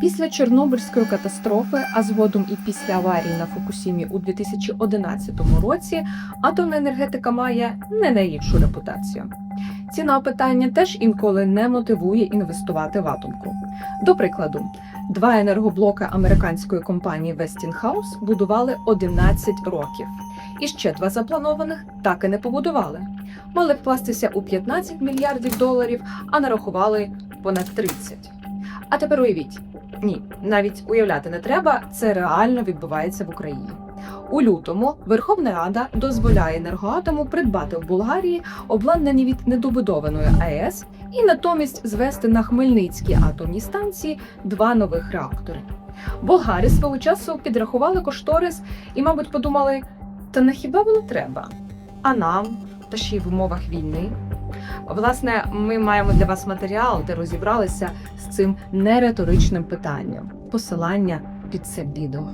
Після Чорнобильської катастрофи, а згодом і після аварії на Фукусімі у 2011 році, атомна енергетика має не найгіршу репутацію. Ціна питання теж інколи не мотивує інвестувати в атомку. До прикладу, два енергоблоки американської компанії Westinghouse будували 11 років, і ще два запланованих так і не побудували. Мали вкластися у 15 мільярдів доларів, а нарахували понад 30. А тепер уявіть, ні, навіть уявляти не треба, це реально відбувається в Україні. У лютому Верховна Рада дозволяє енергоатому придбати в Болгарії обладнані від недобудованої АЕС і натомість звести на Хмельницькій атомній станції два нових реактори. Болгари свого часу підрахували кошторис і, мабуть, подумали: та на хіба воно треба? А нам, та ще й в умовах війни. Власне, ми маємо для вас матеріал, де розібралися з цим нериторичним питанням. Посилання під це відео.